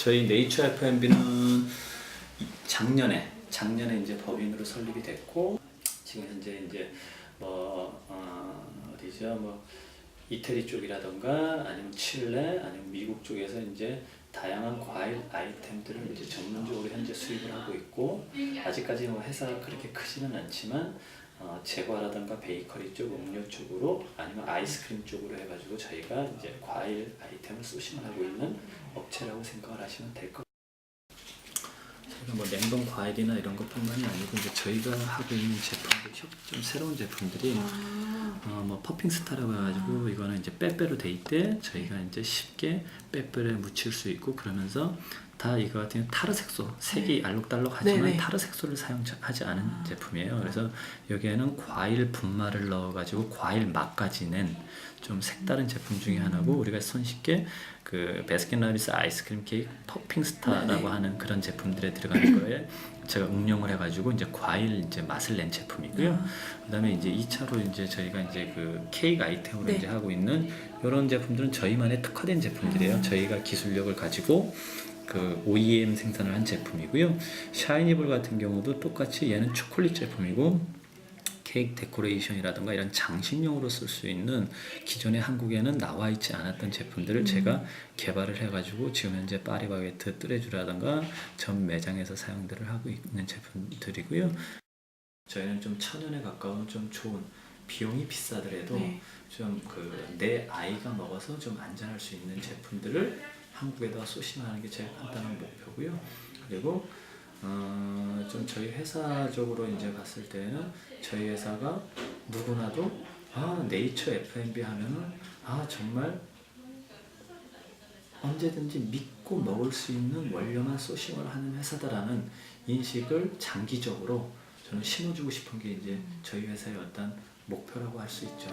저희 네이처 F&B는 작년에 작년에 이제 법인으로 설립이 됐고 지금 현재 이제 뭐 어, 어디죠? 뭐 이태리 쪽이라던가 아니면 칠레 아니면 미국 쪽에서 이제 다양한 과일 아이템들을 이제 전문적으로 현재 수입을 하고 있고 아직까지 뭐 회사가 그렇게 크지는 않지만 어, 제과라든가 베이커리 쪽, 음료 쪽으로 아니면 아이스크림 쪽으로 해가지고 저희가 이제 과일 아이템을 소싱을 하고 있는 업체라고 생각을 하시면 될 것. 저희가 뭐 냉동 과일이나 이런 것뿐만이 아니고 이제 저희가 하고 있는 제품들 좀 새로운 제품들이 어, 뭐 퍼핑스타라고 해가지고 이거는 이제 빼빼로 돼 있대. 저희가 이제 쉽게 빼빼로에 묻힐 수 있고 그러면서 다 이거 같은 경우 타르 색소 색이 알록달록하지만 네네. 타르 색소를 사용하지 않은 제품이에요. 그래서 여기에는 과일 분말을 넣어가지고 과일 맛까지 낸 좀 색다른 제품 중에 하나고 우리가 손쉽게 그 베스킨라빈스 아이스크림 케이크 퍼핑스타라고 네네. 하는 그런 제품들에 들어가는 거에 제가 응용을 해가지고 이제 과일 이제 맛을 낸 제품이고요. 그다음에 이제 2차로 이제 저희가 이제 그 케이크 아이템으로 네. 이제 하고 있는 이런 제품들은 저희만의 특화된 제품들이에요. 저희가 기술력을 가지고 그 OEM 생산을 한 제품이고요. 샤이니볼 같은 경우도 똑같이 얘는 초콜릿 제품이고 케이크 데코레이션이라든가 이런 장식용으로 쓸 수 있는 기존에 한국에는 나와 있지 않았던 제품들을 제가 개발을 해가지고 지금 현재 파리바게트 뜨레주라든가 전 매장에서 사용들을 하고 있는 제품들이고요. 저희는 좀 천연에 가까운 좀 좋은 비용이 비싸더라도 네. 좀그 내 아이가 먹어서 좀 안전할 수 있는 제품들을 한국에다 소싱하는 게 제일 간단한 목표고요. 그리고 어, 좀 저희 회사적으로 이제 봤을 때는 저희 회사가 누구나도 아 네이처 F&B 하면은 아 정말 언제든지 믿고 먹을 수 있는 원료만 소싱을 하는 회사다라는 인식을 장기적으로 저는 심어주고 싶은 게 이제 저희 회사의 어떤 목표라고 할 수 있죠.